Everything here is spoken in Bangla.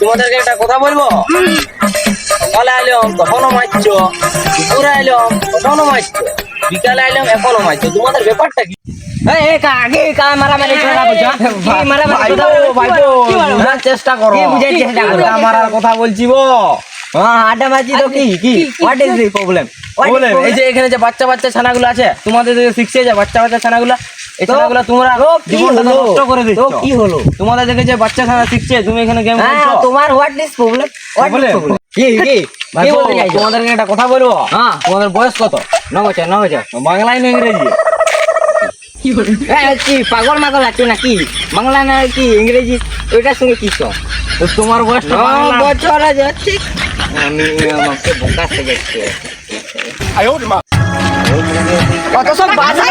তোমাদেরকে একটা কথা বলব? সকালে আইলাম তখনও মারছো দুপুরে আইলাম তখনও মারছো বিকালে আইলাম এখনও মারছো। তোমাদের ব্যাপারটা কি? এই, চেষ্টা করো। কথা বলছি আড্ডা মারছি তো কি কি? হোয়াট ইজ দি প্রবলেম যে এখানে যে বাচ্চা বাচ্চা ছানাগুলো আছে তোমাদের শিখছে যে বাচ্চা বাচ্চা ছানাগুলো এই তো- ছানাগুলো তোমরা জীবনটা নষ্ট করে দিচ্ছ। কি হলো? তোমাদের দেখে যে বাচ্চা ছানা শিখছে তুমি এখানে গেম হ্যাঁ খেলছো? তোমার what is problem what is problem কি কি? কি ভাইপো, বলতে চাইছো? তোমাদেরকে একটা কথা বলব? হ্যাঁ। তোমাদের বয়স কত? বাংলায় না ইংরেজি? কি পাগল মাগল আছে নাকি? বাংলা না কি ইংরেজি? ওইটার সঙ্গে কি তোমার বয়সটা বাংলা। বছর আছে ঠিক আমি আমাকে বোকা সেজেছি কত সব বাজা